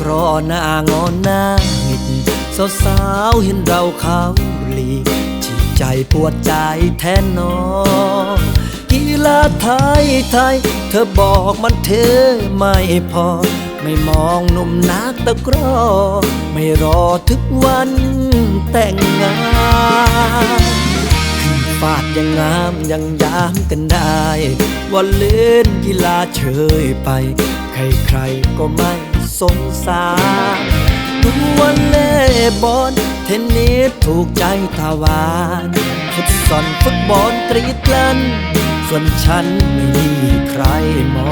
กรอหน้างอนหน้าหงิดสาวสาวเห็นเราเขาหลีจิตใจปวดใจแทนนองกีฬาไทยไทย เธอบอกมันเธอไม่พอ ไม่มองหนุ่มนักตะกร้อไม่รอถึงวันแต่งงานฟาดยังงามยังยามกันได้ ว่าเล่นกีฬาเฉยไป ใครๆก็ไม่ สงสารดูวันเล่บอลเทนนิสถูกใจทาวานฟุตซอลฟุตบอลกรีดกลันส่วนฉันไม่มีใครมอ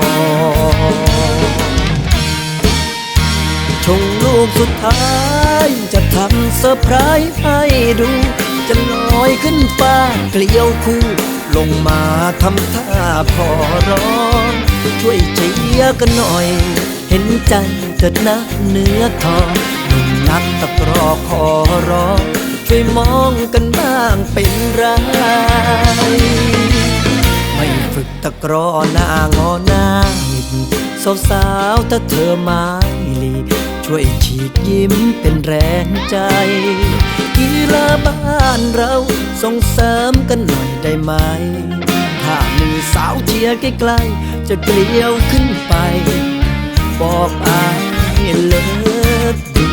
งชงลูกสุดท้ายจะทำเซอร์ไพรส์ให้ดู จะลอยขึ้นฟ้าเกลียวคู่ ลงมาทำท่าขอร้อง ช่วยเชียร์กันหน่อย เห็นใจเถิดนะเนื้อทองหนุ่มนักตะกรอขอร้องช่วยมองกันบ้างเป็นไร ไม่ฝึกตะกรอหน้างอหน้าหิดสาวสาวๆถ้าเธอไม้ลีช่วยฉีกยิ้มเป็นแรงใจกีฬาบ้านเราส่งเสริมกันหน่อยได้ไหม ถ้ามีสาวเชียร์ใกล้ๆจะเกลียวขึ้นไป บอกอายเลิกดู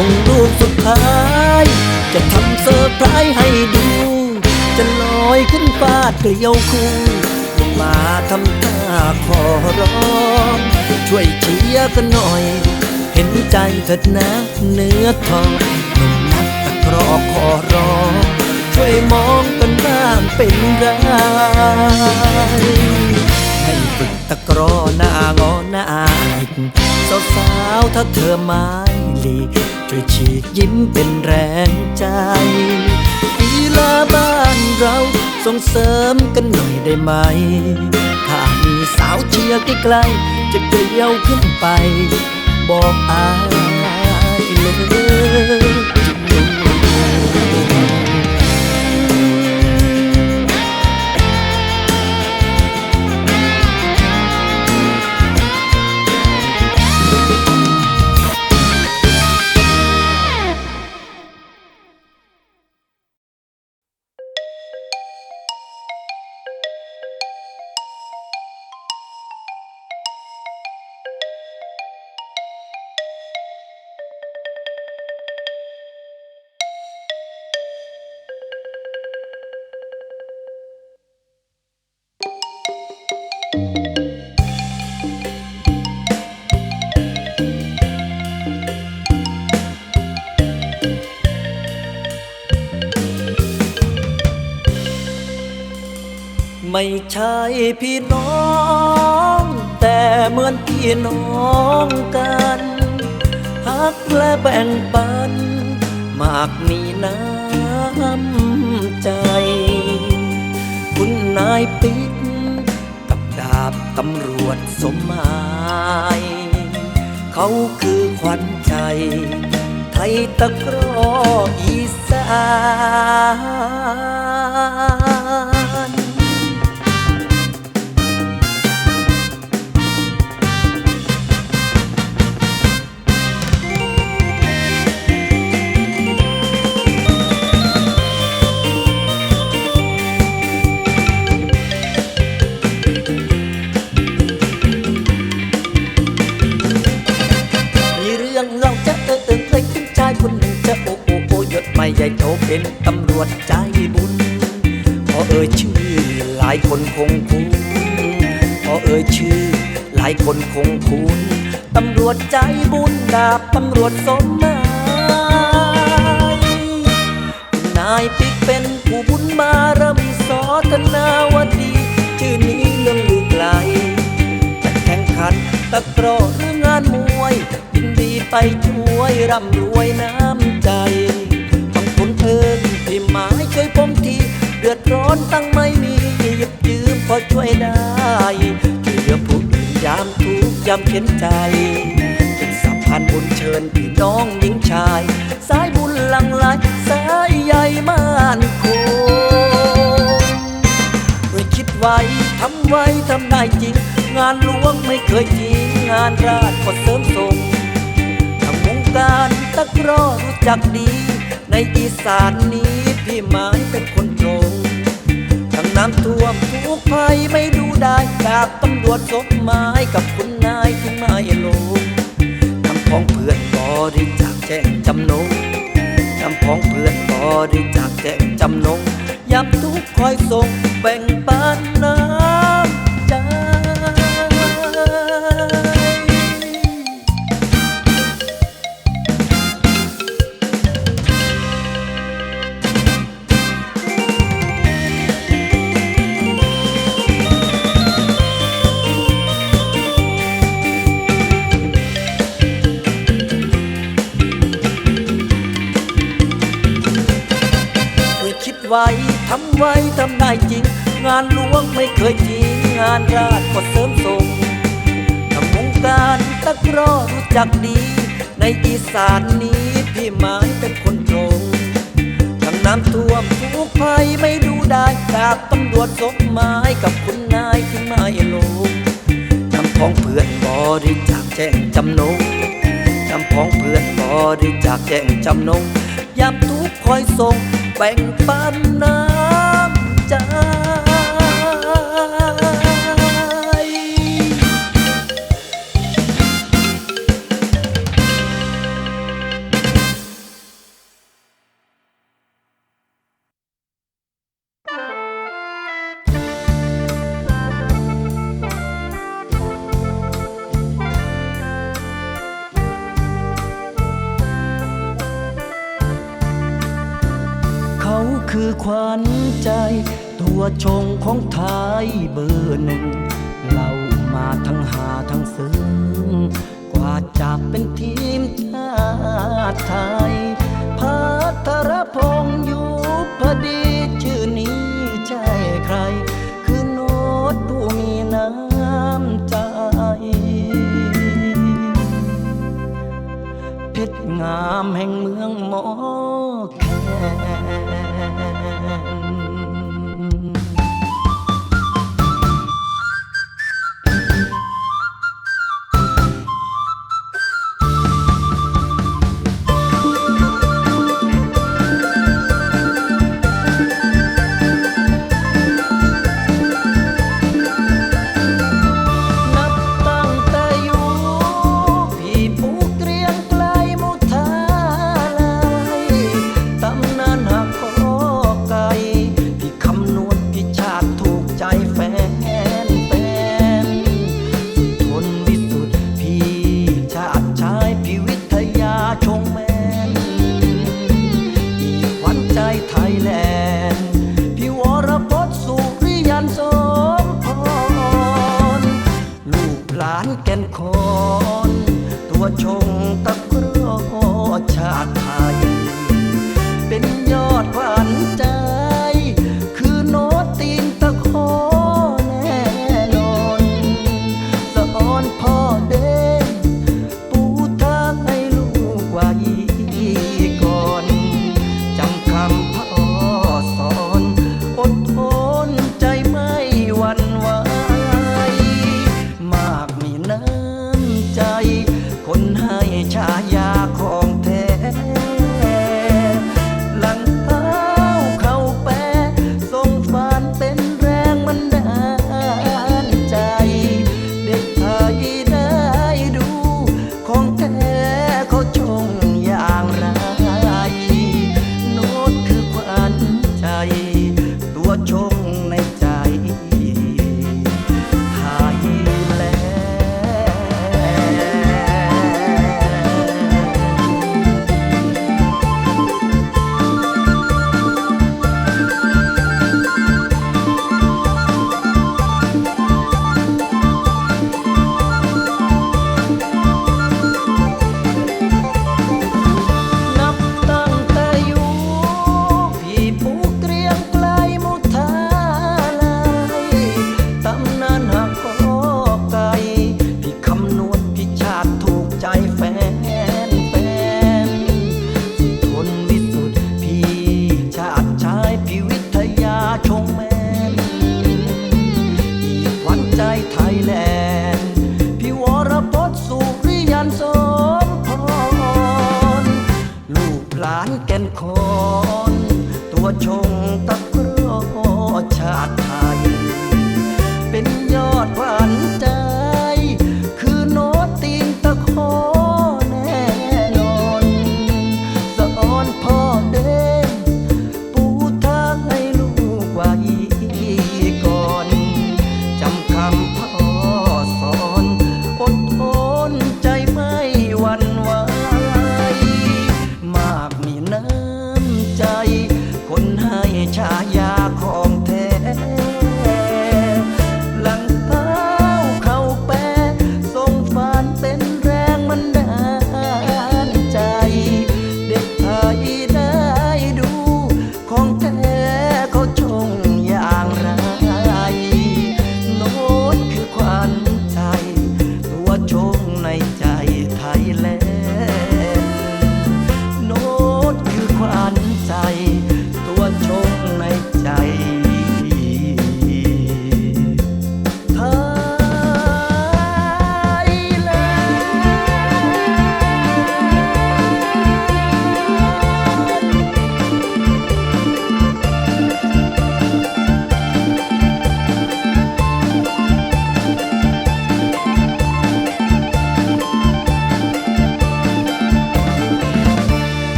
ชงลูกสุดท้าย จะทำเซอร์ไพรส์ให้ดู จะลอยขึ้นฟ้าเกลียวคู่ลงมาทำท่าขอร้อง ช่วยเชียร์กันหน่อย เห็นใจเถิดนะเนื้อทองหนุ่มนักตะกรอขอร้อง ช่วยมองกันบ้างเป็นไร ให้ฝึกตะกรอหน้างอหน้าอีกสาวสาวถ้าเธอไม้ลีช่วยฉีกยิ้มเป็นแรงใจกีฬาบ้านเราส่งเสริมกันหน่อยได้ไหม ถ้ามีสาวเชียร์ใกล้ๆจะเกลียวขึ้นไป บอกอายเลย ไม่ใช่พี่น้อง แต่เหมือนพี่น้องกันหักและแบ่งปัน มากมีน้ำใจ คุณนายปิ๊กกับดาบตำรวจสมหมายเขาคือขวัญใจ ไทยตะกร้ออีสาน คนคงคุ้นพอเอ่ยชื่อ หลายคนคงคุ้นตำรวจใจบุญดาบตำรวจสมหมายนายปิ๊กเป็นผู้บุญบารมีสอธนาวดี ชื่อนี้เรื่องลือไกลแตะกร้อหรืองานมวยยินดีไปช่วยร่ำรวยน้ำใจ ยามเข็นใจ เป็นสัมพันธ์บุญเชิญพี่น้องหญิงชาย สายบุญหลังไหลสายใยม่านโคงเคยคิดไว้ทำไว้ทำได้จริง งานหลวงไม่เคยทิ้งงานราชก็เสริมส่งทำวงการตะกร้อรู้จักดี ในอีสานนี้พี่หมายเป็นคน น้ำท่วมทุกภัยไม่ดูได้กาบตำรวจสบไม้กับคุณนายที่ไม่ลงทำของเพื่อนบริจาคแจ้งจำนงจำพองเพื่อนบริจาคแจ้งจำนงยับทุกข์คอยส่ง ไว้ทำไว้ทำได้จริง งานหลวงไม่เคยทิ้งงานราชก็เสริมส่งทำวงการตะกร้อรู้จักดี ในอีสานนี้พี่หมายเป็นคนตรงทั้งน้ำท่วมทุกภัยไม่ดูได้จากตำรวจศพไม้กับคุณนายที่ไม่ลงจำพ้องเพื่อนบริจาคแจ้งจำนงจำพ้องเพื่อนบริจาคแจ้งจำนงยามทุกคอยส่ง แบ่งปันน้ำใจ วัญใจ ตัวชงของไทยเบอร์หนึ่งเรามาทั้งหาทั้งซึ้งกว่าจะเป็นทีมชาติไทยพัทรพงษ์อยู่พอดีชื่อนี้ใช่ใคร คือโน้ตผู้มีน้ำใจเพชรงามแห่งเมืองหมอ